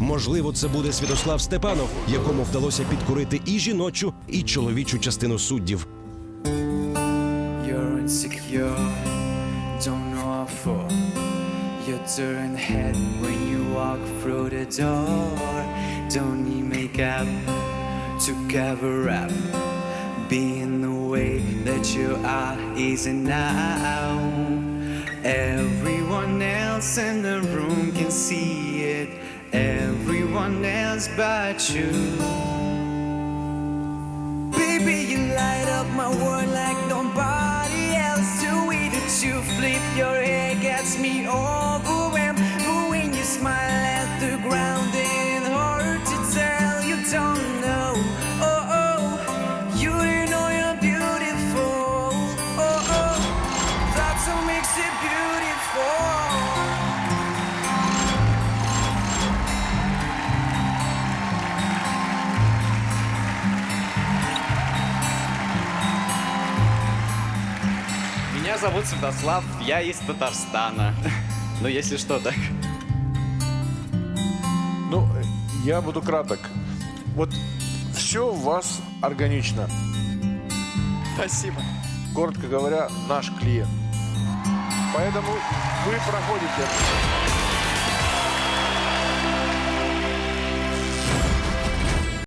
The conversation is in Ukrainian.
Можливо, це буде Святослав Степанов, якому вдалося підкорити і жіночу, і чоловічу частину суддів. You're insecure, don't know how for. You turn head when you walk through the door. Don't need makeup to cover up. Being the way that you are easy now. Everyone else in the room can see it. Everyone else but you. Baby, you light up my world like nobody else do it. That you flip your hair gets me overwhelmed. But when you smile at the ground, it's hard to tell you don't know. Oh oh, you know you're beautiful. Oh oh, that's what makes it beautiful. Зовут Святослав, я из Татарстана. Ну, если что, так. Ну, я буду краток. Вот все у вас органично. Спасибо. Коротко говоря, наш клиент. Поэтому вы проходите.